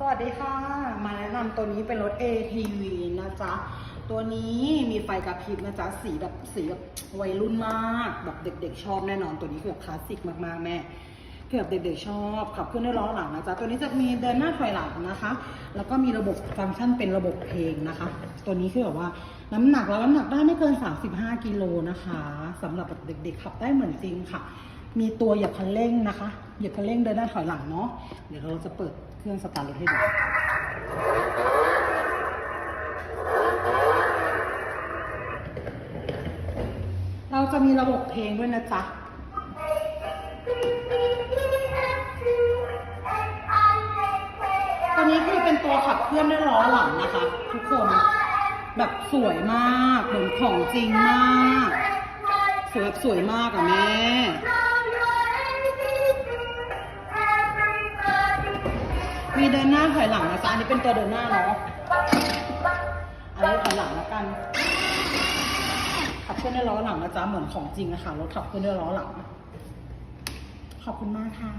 สวัสดีค่ะ มาแนะนำตัวนี้เป็นรถ ATV นะจ๊ะ ตัวนี้มีไฟกระพริบนะจ๊ะ สีแบบสีแบบวัยรุ่นมาก แบบเด็กๆชอบแน่นอน ตัวนี้คือแบบคลาสสิกมากๆแม่คือแบบเด็กๆชอบขับเคลื่อนด้วยล้อหลังนะจ๊ะ ตัวนี้จะมีเดินหน้าถอยหลังนะคะ แล้วก็มีระบบฟังก์ชันเป็นระบบเพลงนะคะ ตัวนี้คือแบบว่าน้ำหนักแล้วน้ำหนักได้ไม่เกิน 35 กิโลนะคะสำหรับแบบเด็กๆขับได้เหมือนจริงค่ะ มีตัวเหยียบคันเร่งนะคะ เหยียบคันเร่งเดินหน้าถอยหลังเนาะ เดี๋ยวเราจะเปิดเครื่องสตาร์ทรถให้ดูเราจะมีระบบเพลงด้วยนะจ๊ะตัวนี้คือเป็นตัวขับเคลื่อนด้วยล้อหลังนะคะ ทุกคน แบบสวยมาก เหมือนของจริงมาก สวยแบบสวยมากอะแม่ มีเดินหน้าถอยหลังนะจ๊ะอันนี้เป็นตัวเดินหน้าเนาะอันนี้ถอยหลังแล้วกัน ขับเคลื่อนด้วยล้อหลังนะจ๊ะเหมือนของจริงนะคะรถขับเคลื่อนด้วยล้อหลัง ขอบคุณมากค่ะ